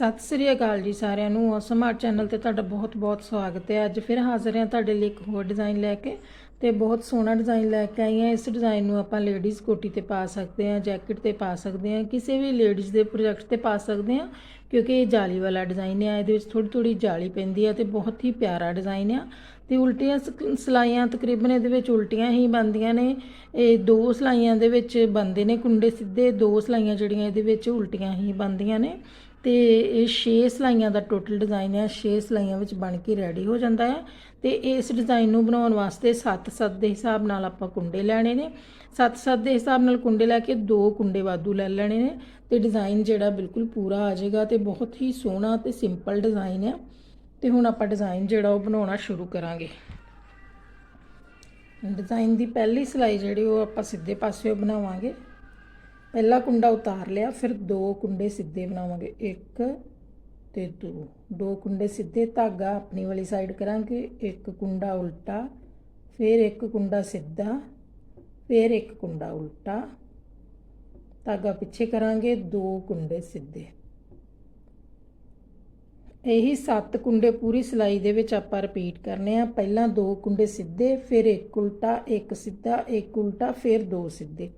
ਸਤਿ ਸ੍ਰੀ ਅਕਾਲ ਜੀ ਸਾਰਿਆਂ ਨੂੰ। ਔਸਮ ਆਰਟ ਚੈਨਲ ਤੇ ਤੁਹਾਡਾ ਬਹੁਤ-ਬਹੁਤ ਸਵਾਗਤ ਹੈ। ਅੱਜ ਫਿਰ ਹਾਜ਼ਰ ਹਾਂ ਤੁਹਾਡੇ ਲਈ ਇੱਕ ਹੋਰ ਡਿਜ਼ਾਈਨ ਲੈ ਕੇ ਤੇ ਬਹੁਤ ਸੋਹਣਾ ਡਿਜ਼ਾਈਨ ਲੈ ਕੇ ਆਈ ਹਾਂ। ਇਸ ਡਿਜ਼ਾਈਨ ਨੂੰ ਆਪਾਂ ਲੇਡੀਜ਼ ਕੋਟੀ ਤੇ ਪਾ ਸਕਦੇ ਹਾਂ ਜੈਕਟ ਤੇ ਪਾ ਸਕਦੇ ਹਾਂ, ਕਿਸੇ ਵੀ ਲੇਡੀਜ਼ ਦੇ ਪ੍ਰੋਜੈਕਟ ਤੇ ਪਾ ਸਕਦੇ ਹਾਂ, ਕਿਉਂਕਿ ਇਹ ਜਾਲੀ ਵਾਲਾ ਡਿਜ਼ਾਈਨ ਹੈ ਇਹਦੇ ਵਿੱਚ ਥੋੜੀ ਥੋੜੀ ਜਾਲੀ ਪੈਂਦੀ ਹੈ ਤੇ ਬਹੁਤ ਹੀ ਪਿਆਰਾ ਡਿਜ਼ਾਈਨ ਆ। ਤੇ ਉਲਟੀਆਂ ਸ- ਸਲਾਈਆਂ ਤਕਰੀਬਨ ਇਹਦੇ ਵਿੱਚ ਉਲਟੀਆਂ ਹੀ ਬਣਦੀਆਂ ਨੇ। ਇਹ ਦੋ ਸਲਾਈਆਂ ਦੇ ਵਿੱਚ ਬੰਦੇ ਨੇ ਕੁੰਡੇ ਸਿੱਧੇ, ਦੋ ਸਲਾਈਆਂ ਜਿਹੜੀਆਂ ਇਹਦੇ ਵਿੱਚ ਉਲਟੀਆਂ ਹੀ ਬਣਦੀਆਂ ਨੇ। ਤੇ ਇਹ 6 ਸਲਾਈਆਂ ਦਾ ਟੋਟਲ ਡਿਜ਼ਾਈਨ ਹੈ 6 ਸਲਾਈਆਂ ਵਿੱਚ ਬਣ ਕੇ ਰੈਡੀ ਹੋ ਜਾਂਦਾ ਹੈ। ਤੇ ਇਸ ਡਿਜ਼ਾਈਨ ਨੂੰ ਬਣਾਉਣ ਵਾਸਤੇ 7-7 ਦੇ ਹਿਸਾਬ ਨਾਲ ਆਪਾਂ ਕੁੰਡੇ ਲੈਣੇ ਨੇ। 7-7 ਦੇ ਹਿਸਾਬ ਨਾਲ ਕੁੰਡੇ ਲੈ ਕੇ ਦੋ ਕੁੰਡੇ ਵਾਧੂ ਲੈ ਲੈਣੇ ਨੇ। ਤੇ ਡਿਜ਼ਾਈਨ ਜਿਹੜਾ ਬਿਲਕੁਲ ਪੂਰਾ ਆ ਜਾਏਗਾ ਤੇ ਬਹੁਤ ਹੀ ਸੋਹਣਾ ਤੇ ਸਿੰਪਲ ਡਿਜ਼ਾਈਨ ਹੈ। ਤੇ ਹੁਣ ਆਪਾਂ ਡਿਜ਼ਾਈਨ ਜਿਹੜਾ ਉਹ ਬਣਾਉਣਾ ਸ਼ੁਰੂ ਕਰਾਂਗੇ। ਡਿਜ਼ਾਈਨ ਦੀ ਪਹਿਲੀ ਸਿਲਾਈ ਜਿਹੜੀ ਉਹ ਆਪਾਂ ਸਿੱਧੇ ਪਾਸਿਓਂ ਬਣਾਵਾਂਗੇ। ਪਹਿਲਾ ਕੁੰਡਾ ਉਤਾਰ ਲਿਆ, ਫਿਰ ਦੋ ਕੁੰਡੇ ਸਿੱਧੇ ਬਣਾਵਾਂਗੇ। ਇੱਕ ਤੇ ਦੋ। ਦੋ ਕੁੰਡੇ ਸਿੱਧੇ ਧਾਗਾ ਆਪਣੀ ਵਾਲੀ ਸਾਈਡ ਕਰਾਂਗੇ, ਇੱਕ ਕੁੰਡਾ ਉਲਟਾ, ਫਿਰ ਇੱਕ ਕੁੰਡਾ ਸਿੱਧਾ, ਫਿਰ ਇੱਕ ਕੁੰਡਾ ਉਲਟਾ। ਧਾਗਾ ਪਿੱਛੇ ਕਰਾਂਗੇ, ਦੋ ਕੁੰਡੇ ਸਿੱਧੇ। ਇਹੀ ਸੱਤ ਕੁੰਡੇ ਪੂਰੀ ਸਿਲਾਈ ਦੇ ਵਿੱਚ ਆਪਾਂ ਰਿਪੀਟ ਕਰਨੇ ਆ। ਪਹਿਲਾਂ ਦੋ ਕੁੰਡੇ ਸਿੱਧੇ, ਫਿਰ ਇੱਕ ਉਲਟਾ, ਇੱਕ ਸਿੱਧਾ, ਇੱਕ ਉਲਟਾ, ਫਿਰ ਦੋ ਸਿੱਧੇ।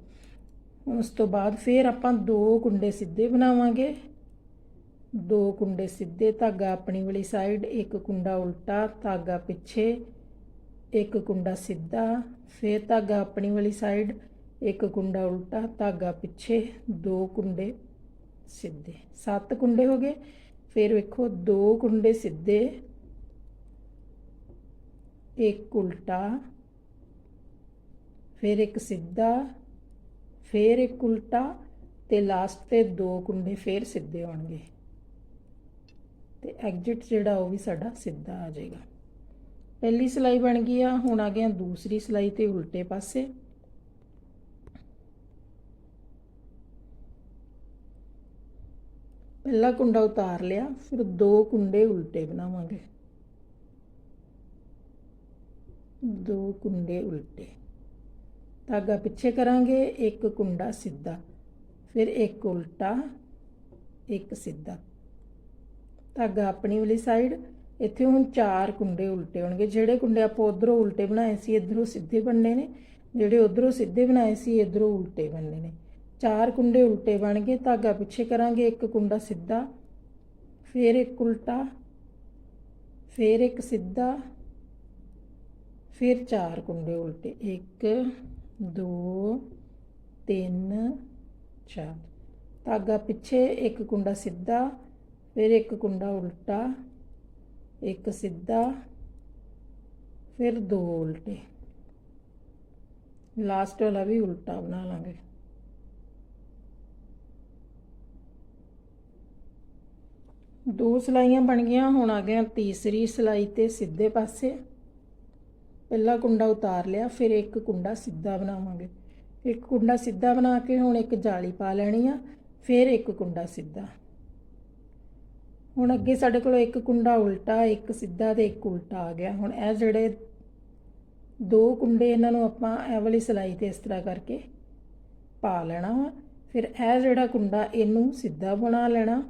ਉਸ ਤੋਂ ਬਾਅਦ ਫਿਰ ਆਪਾਂ ਦੋ ਕੁੰਡੇ ਸਿੱਧੇ ਬਣਾਵਾਂਗੇ। ਦੋ ਕੁੰਡੇ ਸਿੱਧੇ, ਧਾਗਾ ਆਪਣੀ ਵਾਲੀ ਸਾਈਡ ਇੱਕ ਕੁੰਡਾ ਉਲਟਾ, ਧਾਗਾ ਪਿੱਛੇ, ਇੱਕ ਕੁੰਡਾ ਸਿੱਧਾ, ਫਿਰ ਧਾਗਾ ਆਪਣੀ ਵਾਲੀ ਸਾਈਡ ਇੱਕ ਕੁੰਡਾ ਉਲਟਾ, ਧਾਗਾ ਪਿੱਛੇ, ਦੋ ਕੁੰਡੇ ਸਿੱਧੇ। ਸੱਤ ਕੁੰਡੇ ਹੋ ਗਏ। ਫਿਰ ਵੇਖੋ, ਦੋ ਕੁੰਡੇ ਸਿੱਧੇ, ਇੱਕ ਉਲਟਾ, ਫਿਰ ਇੱਕ ਸਿੱਧਾ, ਫਿਰ ਇੱਕ ਉਲਟਾ ਤੇ ਲਾਸਟ ਤੇ ਦੋ ਕੁੰਡੇ ਫਿਰ ਸਿੱਧੇ ਹੋਣਗੇ। ਤੇ ਐਗਜ਼ਿਟ ਜਿਹੜਾ ਉਹ ਵੀ ਸਾਡਾ ਸਿੱਧਾ ਆ ਜਾਏਗਾ। ਪਹਿਲੀ ਸਲਾਈ ਬਣ ਗਈ ਆ, ਹੁਣ ਆ ਗਿਆ ਦੂਸਰੀ ਸਲਾਈ ਤੇ ਉਲਟੇ ਪਾਸੇ। ਪਹਿਲਾ ਕੁੰਡਾ ਉਤਾਰ ਲਿਆ, ਫਿਰ ਦੋ ਕੁੰਡੇ ਉਲਟੇ ਬਣਾਵਾਂਗੇ। ਦੋ ਕੁੰਡੇ ਉਲਟੇ। ਧਾਗਾ ਪਿੱਛੇ ਕਰਾਂਗੇ, ਇੱਕ ਕੁੰਡਾ ਸਿੱਧਾ, ਫਿਰ ਇੱਕ ਉਲਟਾ, ਇੱਕ ਸਿੱਧਾ। ਧਾਗਾ ਆਪਣੀ ਵਾਲੀ ਸਾਈਡ ਇੱਥੇ ਹੁਣ ਚਾਰ ਕੁੰਡੇ ਉਲਟੇ ਹੋਣਗੇ। ਜਿਹੜੇ ਕੁੰਡੇ ਆਪਾਂ ਉਧਰੋਂ ਉਲਟੇ ਬਣਾਏ ਸੀ, ਇਧਰੋਂ ਸਿੱਧੇ ਬਣਨੇ ਨੇ। ਜਿਹੜੇ ਉਧਰੋਂ ਸਿੱਧੇ ਬਣਾਏ ਸੀ, ਇਧਰੋਂ ਉਲਟੇ ਬਣਨੇ ਨੇ। ਚਾਰ ਕੁੰਡੇ ਉਲਟੇ ਬਣ ਗਏ, ਧਾਗਾ ਪਿੱਛੇ ਕਰਾਂਗੇ, ਇੱਕ ਕੁੰਡਾ ਸਿੱਧਾ, ਫਿਰ ਇੱਕ ਉਲਟਾ, ਫਿਰ ਇੱਕ ਸਿੱਧਾ, ਫਿਰ ਚਾਰ ਕੁੰਡੇ ਉਲਟੇ। 1 2 3 4 ਧਾਗਾ ਪਿੱਛੇ, ਇੱਕ ਕੁੰਡਾ ਸਿੱਧਾ, ਫਿਰ ਇੱਕ ਕੁੰਡਾ ਉਲਟਾ, ਇੱਕ ਸਿੱਧਾ, ਫਿਰ ਦੋ ਉਲਟੇ। ਲਾਸਟ ਵਾਲਾ ਵੀ ਉਲਟਾ ਬਣਾ ਲਾਂਗੇ। ਦੋ ਸਲਾਈਆਂ ਬਣ ਗਈਆਂ, ਹੁਣ ਆ ਗਿਆ ਤੀਸਰੀ ਸਲਾਈ ਤੇ ਸਿੱਧੇ ਪਾਸੇ। ਪਹਿਲਾ ਕੁੰਡਾ ਉਤਾਰ ਲਿਆ, ਫਿਰ ਇੱਕ ਕੁੰਡਾ ਸਿੱਧਾ ਬਣਾਵਾਂਗੇ। ਇੱਕ ਕੁੰਡਾ ਸਿੱਧਾ ਬਣਾ ਕੇ ਹੁਣ ਇੱਕ ਜਾਲੀ ਪਾ ਲੈਣੀ ਆ, ਫਿਰ ਇੱਕ ਕੁੰਡਾ ਸਿੱਧਾ। ਹੁਣ ਅੱਗੇ ਸਾਡੇ ਕੋਲ ਇੱਕ ਕੁੰਡਾ ਉਲਟਾ, ਇੱਕ ਸਿੱਧਾ ਤੇ ਇੱਕ ਉਲਟਾ ਆ ਗਿਆ। ਹੁਣ ਇਹ ਜਿਹੜੇ ਦੋ ਕੁੰਡੇ ਇਹਨਾਂ ਨੂੰ ਆਪਾਂ ਇਹ ਵਾਲੀ ਸਲਾਈ ਤੇ ਇਸ ਤਰ੍ਹਾਂ ਕਰਕੇ ਪਾ ਲੈਣਾ ਵਾ। ਫਿਰ ਇਹ ਜਿਹੜਾ ਕੁੰਡਾ ਇਹਨੂੰ ਸਿੱਧਾ ਬਣਾ ਲੈਣਾ।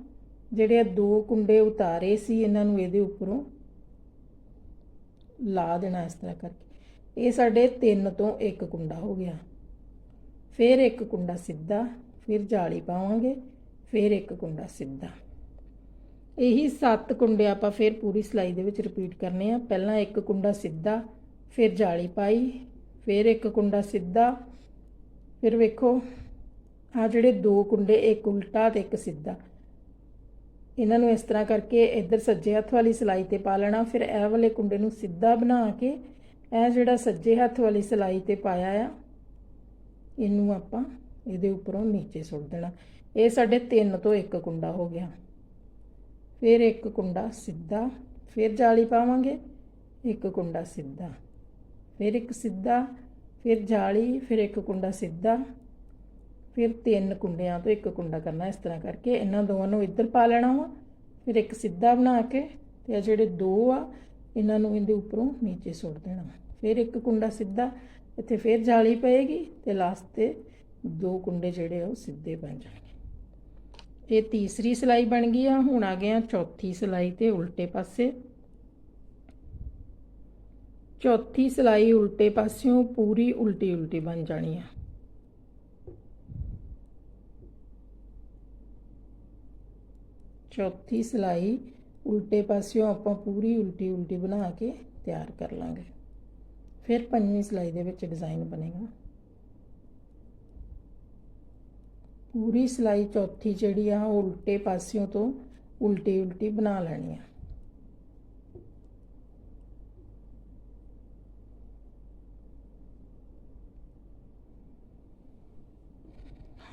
ਜਿਹੜੇ ਇਹ ਦੋ ਕੁੰਡੇ ਉਤਾਰੇ ਸੀ ਇਹਨਾਂ ਨੂੰ ਇਹਦੇ ਉੱਪਰੋਂ, ਲਾ ਦੇਣਾ ਇਸ ਤਰ੍ਹਾਂ ਕਰਕੇ। ਇਹ ਸਾਡੇ ਤਿੰਨ ਤੋਂ ਇੱਕ ਕੁੰਡਾ ਹੋ ਗਿਆ। ਫਿਰ ਇੱਕ ਕੁੰਡਾ ਸਿੱਧਾ, ਫਿਰ ਜਾਲੀ ਪਾਵਾਂਗੇ, ਫਿਰ ਇੱਕ ਕੁੰਡਾ ਸਿੱਧਾ। ਇਹੀ ਸੱਤ ਕੁੰਡੇ ਆਪਾਂ ਫਿਰ ਪੂਰੀ ਸਲਾਈ ਦੇ ਵਿੱਚ ਰਿਪੀਟ ਕਰਨੇ ਆ। ਪਹਿਲਾਂ ਇੱਕ ਕੁੰਡਾ ਸਿੱਧਾ, ਫਿਰ ਜਾਲੀ ਪਾਈ, ਫਿਰ ਇੱਕ ਕੁੰਡਾ ਸਿੱਧਾ। ਫਿਰ ਵੇਖੋ ਆ ਜਿਹੜੇ ਦੋ ਕੁੰਡੇ, ਇੱਕ ਉਲਟਾ ਤੇ ਇੱਕ ਸਿੱਧਾ। ਇਹਨਾਂ ਨੂੰ ਇਸ ਤਰ੍ਹਾਂ ਕਰਕੇ ਇੱਧਰ ਸੱਜੇ ਹੱਥ ਵਾਲੀ ਸਲਾਈ ਤੇ ਪਾ ਲੈਣਾ, ਫਿਰ ਇਹ ਵਾਲੇ ਕੁੰਡੇ ਨੂੰ ਸਿੱਧਾ ਬਣਾ ਕੇ ਇਹ ਜਿਹੜਾ ਸੱਜੇ ਹੱਥ ਵਾਲੀ ਸਲਾਈ ਤੇ ਪਾਇਆ ਆ, ਇਹਨੂੰ ਆਪਾਂ ਇਹਦੇ ਉੱਪਰੋਂ ਨੀਚੇ ਸੁੱਟ ਦੇਣਾ। ਇਹ ਸਾਡੇ ਤਿੰਨ ਤੋਂ ਇੱਕ ਕੁੰਡਾ ਹੋ ਗਿਆ। ਫਿਰ ਇੱਕ ਕੁੰਡਾ ਸਿੱਧਾ, ਫਿਰ ਜਾਲੀ ਪਾਵਾਂਗੇ, ਇੱਕ ਕੁੰਡਾ ਸਿੱਧਾ। ਫਿਰ ਇੱਕ ਸਿੱਧਾ, ਫਿਰ ਜਾਲੀ, ਫਿਰ ਇੱਕ ਕੁੰਡਾ ਸਿੱਧਾ। ਫਿਰ ਤਿੰਨ ਕੁੰਡਿਆਂ ਤੋਂ ਇੱਕ ਕੁੰਡਾ ਕਰਨਾ, ਇਸ ਤਰ੍ਹਾਂ ਕਰਕੇ ਇਹਨਾਂ ਦੋਵਾਂ ਨੂੰ ਇੱਧਰ ਪਾ ਲੈਣਾ ਵਾ, ਫਿਰ ਇੱਕ ਸਿੱਧਾ ਬਣਾ ਕੇ ਤੇ ਆ ਜਿਹੜੇ ਦੋ ਆ, ਇਹਨਾਂ ਨੂੰ ਇਹਦੇ ਉੱਪਰੋਂ ਨੀਚੇ ਸੁੱਟ ਦੇਣਾ ਫਿਰ ਇੱਕ ਕੁੰਡਾ ਸਿੱਧਾ, ਇੱਥੇ ਫਿਰ ਜਾਲੀ ਪਏਗੀ ਤੇ ਲਾਸਟ ਤੇ ਦੋ ਕੁੰਡੇ ਜਿਹੜੇ ਆ ਉਹ ਸਿੱਧੇ ਬਣ ਜਾਣਗੇ। ਇਹ ਤੀਸਰੀ ਸਿਲਾਈ ਬਣ ਗਈ ਆ, ਹੁਣ ਆ ਗਿਆ ਚੌਥੀ ਸਿਲਾਈ ਤੇ ਉਲਟੇ ਪਾਸੇ। ਚੌਥੀ ਸਿਲਾਈ ਉਲਟੇ ਪਾਸਿਓਂ ਪੂਰੀ ਉਲਟੀ ਉਲਟੀ ਬਣ ਜਾਣੀ ਆ। ਚੌਥੀ ਸਿਲਾਈ ਉਲਟੇ ਪਾਸਿਓਂ ਆਪਾਂ ਪੂਰੀ ਉਲਟੀ ਉਲਟੀ ਬਣਾ ਕੇ ਤਿਆਰ ਕਰ ਲਾਂਗੇ। ਫਿਰ ਪੰਜਵੀਂ ਸਿਲਾਈ ਦੇ ਵਿੱਚ ਡਿਜ਼ਾਈਨ ਬਣੇਗਾ। ਪੂਰੀ ਸਿਲਾਈ ਚੌਥੀ ਜਿਹੜੀ ਆ, ਉਹ ਉਲਟੇ ਪਾਸਿਓਂ ਤੋਂ ਉਲਟੀ ਉਲਟੀ ਬਣਾ ਲੈਣੀ ਆ।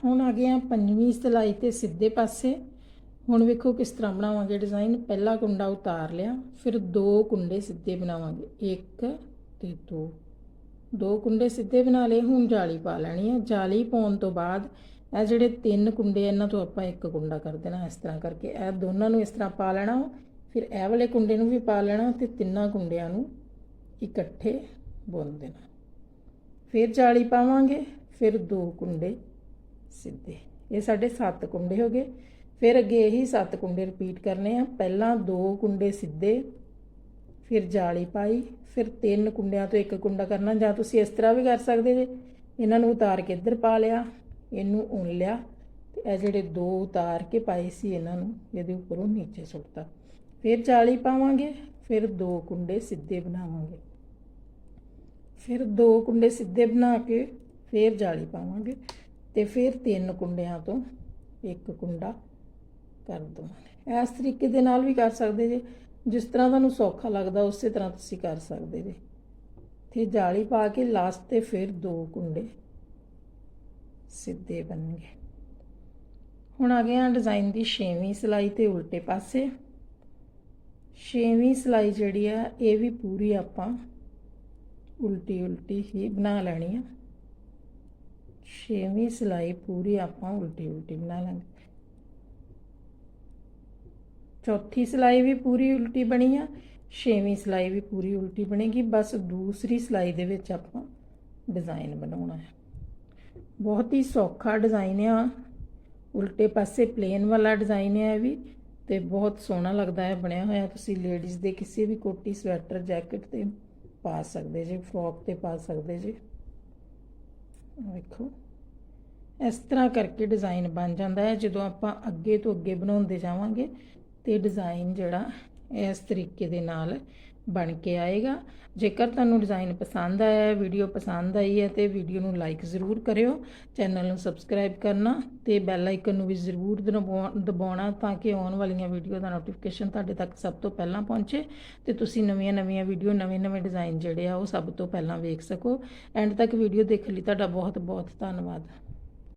ਹੁਣ ਆ ਗਿਆ ਪੰਜਵੀਂ ਸਿਲਾਈ ਤੇ ਸਿੱਧੇ ਪਾਸੇ। ਹੁਣ ਵੇਖੋ ਕਿਸ ਤਰ੍ਹਾਂ ਬਣਾਵਾਂਗੇ ਡਿਜ਼ਾਈਨ ਪਹਿਲਾ ਕੁੰਡਾ ਉਤਾਰ ਲਿਆ, ਫਿਰ ਦੋ ਕੁੰਡੇ ਸਿੱਧੇ ਬਣਾਵਾਂਗੇ। ਇੱਕ ਤੇ ਦੋ। ਦੋ ਕੁੰਡੇ ਸਿੱਧੇ ਬਣਾ ਲਏ, ਹੁਣ ਜਾਲੀ ਪਾ ਲੈਣੀ ਹੈ ਜਾਲੀ ਪਾਉਣ ਤੋਂ ਬਾਅਦ ਇਹ ਜਿਹੜੇ ਤਿੰਨ ਕੁੰਡੇ ਇਹਨਾਂ ਤੋਂ ਆਪਾਂ ਇੱਕ ਕੁੰਡਾ ਕਰ ਦੇਣਾ ਇਸ ਤਰ੍ਹਾਂ ਕਰਕੇ। ਇਹ ਦੋਨਾਂ ਨੂੰ ਇਸ ਤਰ੍ਹਾਂ ਪਾ ਲੈਣਾ ਫਿਰ ਇਹ ਵਾਲੇ ਕੁੰਡੇ ਨੂੰ ਵੀ ਪਾ ਲੈਣਾ ਤੇ ਤਿੰਨਾਂ ਕੁੰਡਿਆਂ ਨੂੰ ਇਕੱਠੇ ਬੁਣ ਦੇਣਾ। ਫਿਰ ਜਾਲੀ ਪਾਵਾਂਗੇ, ਫਿਰ ਦੋ ਕੁੰਡੇ ਸਿੱਧੇ। ਇਹ ਸਾਡੇ 7 ਕੁੰਡੇ ਹੋ ਗਏ। ਫਿਰ ਅੱਗੇ ਇਹੀ 7 ਕੁੰਡੇ ਰਿਪੀਟ ਕਰਨੇ ਆ। ਪਹਿਲਾਂ ਦੋ ਕੁੰਡੇ ਸਿੱਧੇ, ਫਿਰ ਜਾਲੀ ਪਾਈ, ਫਿਰ ਤਿੰਨ ਕੁੰਡਿਆਂ ਤੋਂ ਇੱਕ ਕੁੰਡਾ ਕਰਨਾ, ਜਾਂ ਤੁਸੀਂ ਇਸ ਤਰ੍ਹਾਂ ਵੀ ਕਰ ਸਕਦੇ ਜੇ। ਇਹਨਾਂ ਨੂੰ ਉਤਾਰ ਕੇ ਇੱਧਰ ਪਾ ਲਿਆ, ਇਹਨੂੰ ਉਣ ਲਿਆ, ਤੇ ਇਹ ਜਿਹੜੇ ਦੋ ਉਤਾਰ ਕੇ ਪਾਏ ਸੀ ਇਹਨਾਂ ਨੂੰ, ਇਹਦੇ ਉੱਪਰੋਂ ਨੀਚੇ ਸੁੱਟਤਾ। ਫਿਰ ਜਾਲੀ ਪਾਵਾਂਗੇ, ਫਿਰ ਦੋ ਕੁੰਡੇ ਸਿੱਧੇ ਬਣਾਵਾਂਗੇ। ਫਿਰ ਦੋ ਕੁੰਡੇ ਸਿੱਧੇ ਬਣਾ ਕੇ ਫਿਰ ਜਾਲੀ ਪਾਵਾਂਗੇ, ਤੇ ਫਿਰ ਤਿੰਨ ਕੁੰਡਿਆਂ ਤੋਂ ਇੱਕ ਕੁੰਡਾ ਕਰ ਦਵਾਂਗੇ ਇਸ ਤਰੀਕੇ ਦੇ ਨਾਲ ਵੀ ਕਰ ਸਕਦੇ ਜੇ। ਜਿਸ ਤਰ੍ਹਾਂ ਤੁਹਾਨੂੰ ਸੌਖਾ ਲੱਗਦਾ, ਉਸੇ ਤਰ੍ਹਾਂ ਤੁਸੀਂ ਕਰ ਸਕਦੇ ਜੇ। ਤੇ ਜਾਲੀ ਪਾ ਕੇ ਲਾਸਟ ਤੇ ਫਿਰ ਦੋ ਕੁੰਡੇ ਸਿੱਧੇ ਬਣਨਗੇ ਹੁਣ ਆ ਗਏ ਗਿਆ ਡਿਜ਼ਾਈਨ ਦੀ 6ਵੀਂ ਸਿਲਾਈ ਤੇ ਉਲਟੇ ਪਾਸੇ। 6ਵੀਂ ਸਿਲਾਈ ਜਿਹੜੀ ਆ, ਇਹ ਵੀ ਪੂਰੀ ਆਪਾਂ ਉਲਟੀ ਉਲਟੀ ਹੀ ਬਣਾ ਲੈਣੀ ਆ। 6ਵੀਂ ਸਿਲਾਈ ਪੂਰੀ ਆਪਾਂ ਉਲਟੀ ਉਲਟੀ ਬਣਾ ਲਾਂਗੇ। ਚੌਥੀ ਸਿਲਾਈ ਵੀ ਪੂਰੀ ਉਲਟੀ ਬਣੀ ਆ, ਛੇਵੀਂ ਸਿਲਾਈ ਵੀ ਪੂਰੀ ਉਲਟੀ ਬਣੇਗੀ, ਬਸ ਦੂਸਰੀ ਸਿਲਾਈ ਦੇ ਵਿੱਚ ਆਪਾਂ ਡਿਜ਼ਾਈਨ ਬਣਾਉਣਾ ਹੈ। ਬਹੁਤ ਹੀ ਸੌਖਾ ਡਿਜ਼ਾਈਨ ਆ, ਉਲਟੇ ਪਾਸੇ ਪਲੇਨ ਵਾਲਾ ਡਿਜ਼ਾਈਨ ਹੈ ਇਹ ਵੀ, ਤੇ ਬਹੁਤ ਸੋਹਣਾ ਲੱਗਦਾ ਹੈ, ਬਣਿਆ ਹੋਇਆ। ਤੁਸੀਂ ਲੇਡੀਜ਼ ਦੇ ਕਿਸੇ ਵੀ ਕੋਟੀ, ਸਵੈਟਰ, ਜੈਕਟ ਤੇ ਪਾ ਸਕਦੇ ਜੇ, ਫਰੋਕ ਤੇ ਪਾ ਸਕਦੇ ਜੇ। ਵੇਖੋ, ਇਸ ਤਰ੍ਹਾਂ ਕਰਕੇ ਡਿਜ਼ਾਈਨ ਬਣ ਜਾਂਦਾ ਹੈ। ਜਦੋਂ ਆਪਾਂ ਅੱਗੇ ਤੋਂ ਅੱਗੇ ਬਣਾਉਂਦੇ ਜਾਵਾਂਗੇ ਤੇ ਡਿਜ਼ਾਈਨ ਜਿਹੜਾ ਇਸ ਤਰੀਕੇ ਦੇ ਨਾਲ ਬਣ ਕੇ ਆਏਗਾ। ਜੇਕਰ ਤੁਹਾਨੂੰ ਡਿਜ਼ਾਈਨ ਪਸੰਦ ਆਇਆ ਹੈ ਵੀਡੀਓ ਪਸੰਦ ਆਈ ਹੈ ਤੇ ਵੀਡੀਓ ਨੂੰ ਲਾਈਕ ਜ਼ਰੂਰ ਕਰਿਓ। ਚੈਨਲ ਨੂੰ ਸਬਸਕ੍ਰਾਈਬ ਕਰਨਾ ਤੇ ਬੈਲ ਆਈਕਨ ਨੂੰ ਵੀ ਜ਼ਰੂਰ ਦਬਾਉ- ਦਬਾਉਣਾ ਤਾਂ ਕਿ ਆਉਣ ਵਾਲੀਆਂ ਵੀਡੀਓ ਦਾ ਨੋਟੀਫਿਕੇਸ਼ਨ ਤੁਹਾਡੇ ਤੱਕ ਸਭ ਤੋਂ ਪਹਿਲਾਂ ਪਹੁੰਚੇ ਤੇ ਤੁਸੀਂ ਨਵੀਆਂ-ਨਵੀਆਂ ਵੀਡੀਓ ਨਵੇਂ-ਨਵੇਂ ਡਿਜ਼ਾਈਨ ਜਿਹੜੇ ਆ ਉਹ ਸਭ ਤੋਂ ਪਹਿਲਾਂ ਵੇਖ ਸਕੋ। ਐਂਡ ਤੱਕ ਵੀਡੀਓ ਦੇਖਣ ਲਈ ਤੁਹਾਡਾ ਬਹੁਤ-ਬਹੁਤ ਧੰਨਵਾਦ।